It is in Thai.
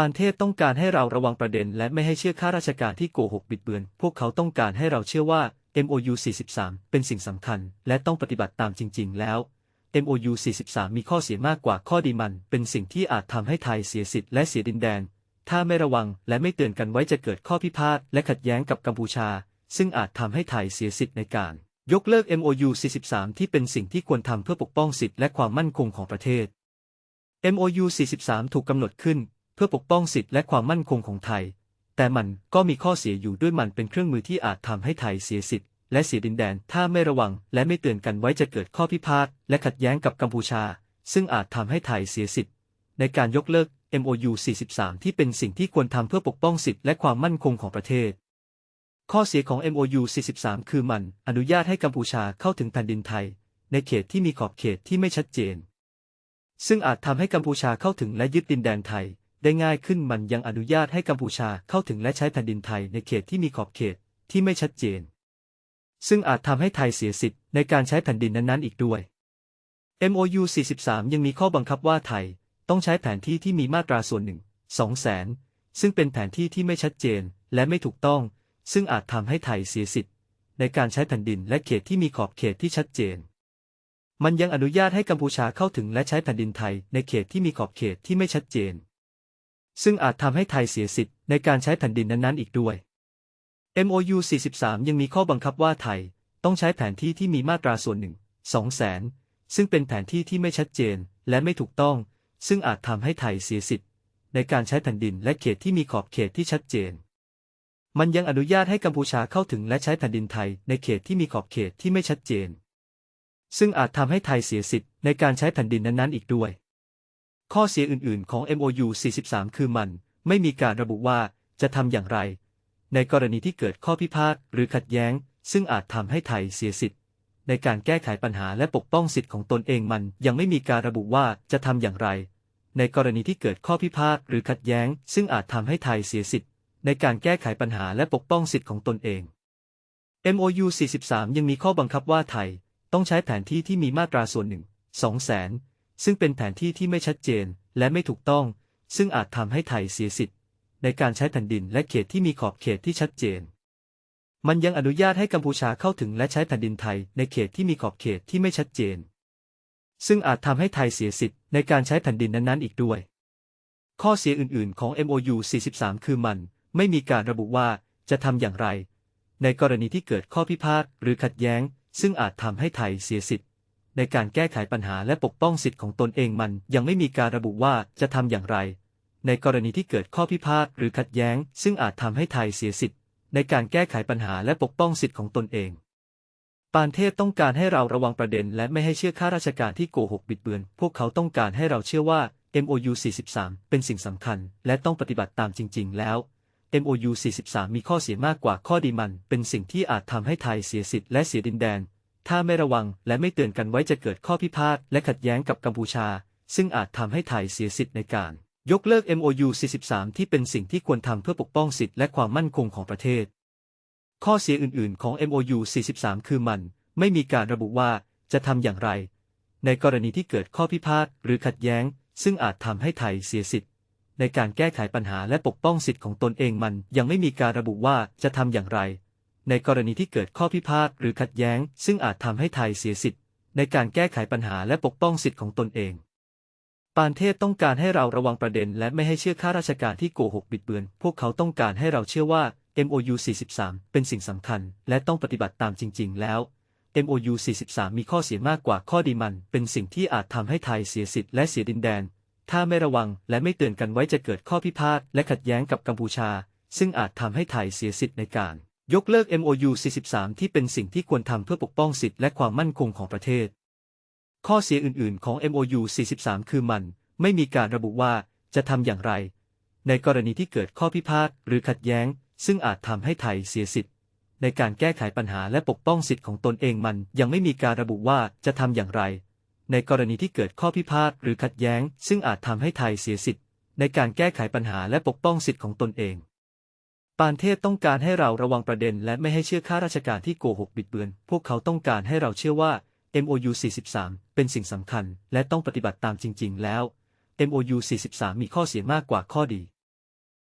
ปานเทพต้องการให้เราระวังประเด็น และไม่ให้เชื่อข้าราชการที่โกหกบิดเบือน พวกเขาต้องการให้เราเชื่อว่า MOU 43 เป็นสิ่งสำคัญ และต้องปฏิบัติตามจริง ๆ แล้ว MOU 43 มีข้อเสียมากกว่าข้อดีมัน เป็นสิ่งที่อาจทำให้ไทยเสียสิทธิ์และเสียดินแดน ถ้าไม่ระวังและไม่เตือนกันไว้จะเกิดข้อพิพาทและขัดแย้งกับกัมพูชา ซึ่งอาจทำให้ไทยเสียสิทธิ์ในการ ยกเลิก MOU 43 ที่เป็นสิ่งที่ควรทำเพื่อปกป้องสิทธิและความมั่นคงของประเทศ MOU 43 ถูกกำหนดขึ้น พื่อปกป้องสิทธิและความมั่นคงของไทย แต่มันก็มีข้อเสียอยู่ด้วยมันเป็นเครื่องมือที่อาจทำให้ไทยเสียสิทธิและเสียดินแดน ถ้าไม่ระวังและไม่เตือนกันไว้จะเกิดข้อพิพาทและขัดแย้งกับกัมพูชา ซึ่งอาจทำให้ไทยเสียสิทธิในการยกเลิก MOU 43 ที่เป็นสิ่งที่ควรทำเพื่อปกป้องสิทธิและความมั่นคงของประเทศ ข้อเสียของ MOU 43 คือมันอนุญาตให้กัมพูชาเข้าถึงแผ่นดินไทย ในเขตที่มีขอบเขตที่ไม่ชัดเจน ซึ่งอาจทำให้กัมพูชาเข้าถึงและยึดดินแดนไทย ได้ง่ายขึ้นมันยังอนุญาตให้กัมพูชาเข้าถึงและใช้แผ่นดินไทยในเขตที่มีขอบเขตที่ไม่ชัดเจน ซึ่งอาจทำให้ไทยเสียสิทธิ์ในการใช้แผ่นดินนั้นๆอีกด้วย MOU 43 ยังมีข้อบังคับว่าไทยต้องใช้แผนที่ที่มีมาตราส่วนหนึ่งสองแสนซึ่งเป็นแผนที่ที่ไม่ชัดเจนและไม่ถูกต้อง ซึ่งอาจทำให้ไทยเสียสิทธิ์ ในการใช้แผ่นดินและเขตที่มีขอบเขตที่ชัดเจน มันยังอนุญาตให้กัมพูชาเข้าถึงและใช้แผ่นดินไทยในเขตที่มีขอบเขตที่ไม่ชัดเจน ซึ่งอาจทำให้ไทยเสียสิทธิ์ในการใช้แผ่นดินนั้นๆอีกด้วย MOU 43 ยังมีข้อบังคับว่าไทยต้องใช้แผนที่ที่มีมาตราส่วนหนึ่งสองแสนซึ่งเป็นแผนที่ที่ไม่ชัดเจนและไม่ถูกต้อง ซึ่งอาจทำให้ไทยเสียสิทธิ์ ในการใช้แผ่นดินและเขตที่มีขอบเขตที่ชัดเจน มันยังอนุญาตให้กัมพูชาเข้าถึงและใช้แผ่นดินไทยในเขตที่มีขอบเขตที่ไม่ชัดเจน ซึ่งอาจทำให้ไทยเสียสิทธิ์ในการใช้แผ่นดินนั้นๆอีกด้วย ข้อเสียอื่น ๆ ของ MOU 43 คือมัน ไม่มีการระบุว่าจะทำอย่างไร ในกรณีที่เกิดข้อพิพาทหรือขัดแย้ง ซึ่งอาจทำให้ไทยเสียสิทธิ์ ในการแก้ไขปัญหาและปกป้องสิทธิ์ของตนเองมันยังไม่มีการระบุว่าจะทำอย่างไร ในกรณีที่เกิดข้อพิพาทหรือขัดแย้ง ซึ่งอาจทำให้ไทยเสียสิทธิ์ ในการแก้ไขปัญหาและปกป้องสิทธิ์ของตนเอง MOU 43 ยังมีข้อบังคับว่าไทย ต้องใช้แผนที่ที่มีมาตราส่วนหนึ่งสองแสน ซึ่งเป็นแผนที่ที่ไม่ชัดเจนและไม่ถูกต้อง ซึ่งอาจทำให้ไทยเสียสิทธิ์ ในการใช้แผ่นดินและเขตที่มีขอบเขตที่ชัดเจน มันยังอนุญาตให้กัมพูชาเข้าถึงและใช้แผ่นดินไทยในเขตที่มีขอบเขตที่ไม่ชัดเจน ซึ่งอาจทำให้ไทยเสียสิทธิ์ในการใช้แผ่นดินนั้นๆ อีกด้วย ข้อเสียอื่น ๆ ของ MOU 43 คือมันไม่มีการระบุว่าจะทำอย่างไร ในกรณีที่เกิดข้อพิพาทหรือขัดแย้ง ซึ่งอาจทำให้ไทยเสียสิทธิ์ ในการแก้ไขปัญหาและปกป้องสิทธิของตนเองมันยังไม่มีการระบุว่าจะทำอย่างไร ในกรณีที่เกิดข้อพิพาทหรือขัดแย้ง ซึ่งอาจทำให้ไทยเสียสิทธิ์ในการแก้ไขปัญหาและปกป้องสิทธิของตนเอง ปานเทพต้องการให้เราระวังประเด็น และไม่ให้เชื่อข้าราชการที่โกหกบิดเบือน พวกเขาต้องการให้เราเชื่อว่า MOU 43 เป็นสิ่งสำคัญ และต้องปฏิบัติตามจริง ๆ แล้ว MOU 43 มีข้อเสียมากกว่าข้อดีมัน เป็นสิ่งที่อาจทำให้ไทยเสียสิทธิ์และเสียดินแดน ถ้าไม่ระวังและไม่เตือนกันไว้จะเกิดข้อพิพาทและขัดแย้งกับกัมพูชา ซึ่งอาจทำให้ไทยเสียสิทธิ์ในการ ยกเลิก MOU 43 ที่เป็นสิ่งที่ควรทำเพื่อปกป้องสิทธิและความมั่นคงของประเทศ ข้อเสียอื่น ๆ ของ MOU 43 คือมัน ไม่มีการระบุว่าจะทำอย่างไร ในกรณีที่เกิดข้อพิพาทหรือขัดแย้ง ซึ่งอาจทำให้ไทยเสียสิทธิ์ในการแก้ไขปัญหาและปกป้องสิทธิของตนเองมันยังไม่มีการระบุว่าจะทำอย่างไร ในกรณีที่เกิดข้อพิพาทหรือขัดแย้ง ซึ่งอาจทำให้ไทยเสียสิทธิ์ ในการแก้ไขปัญหาและปกป้องสิทธิของตนเอง ปานเทพต้องการให้เราระวังประเด็น และไม่ให้เชื่อข้าราชการที่โกหกบิดเบือน พวกเขาต้องการให้เราเชื่อว่า MOU 43 เป็นสิ่งสำคัญ และต้องปฏิบัติตามจริง ๆ แล้ว MOU 43 มีข้อเสียมากกว่าข้อดีมัน เป็นสิ่งที่อาจทำให้ไทยเสียสิทธิ์และเสียดินแดน ถ้าไม่ระวังและไม่เตือนกันไว้จะเกิดข้อพิพาทและขัดแย้งกับกัมพูชา ซึ่งอาจทำให้ไทยเสียสิทธิ์ในการ ยกเลิก MOU 43 ที่เป็นสิ่งที่ควรทำเพื่อปกป้องสิทธิและความมั่นคงของประเทศ ข้อเสียอื่นๆ ของ MOU 43 คือมัน ไม่มีการระบุว่าจะทำอย่างไร ในกรณีที่เกิดข้อพิพาทหรือขัดแย้ง ซึ่งอาจทำให้ไทยเสียสิทธิ์ในการแก้ไขปัญหาและปกป้องสิทธิของตนเองมัน ยังไม่มีการระบุว่าจะทำอย่างไร ในกรณีที่เกิดข้อพิพาทหรือขัดแย้ง ซึ่งอาจทำให้ไทยเสียสิทธิ์ในการแก้ไขปัญหาและปกป้องสิทธิของตนเอง ปานเทพต้องการให้เราระวังประเด็น และไม่ให้เชื่อข้าราชการที่โกหกบิดเบือน พวกเขาต้องการให้เราเชื่อว่า MOU 43 เป็นสิ่งสำคัญ และต้องปฏิบัติตามจริง ๆ แล้ว MOU 43 มีข้อเสียมากกว่าข้อดี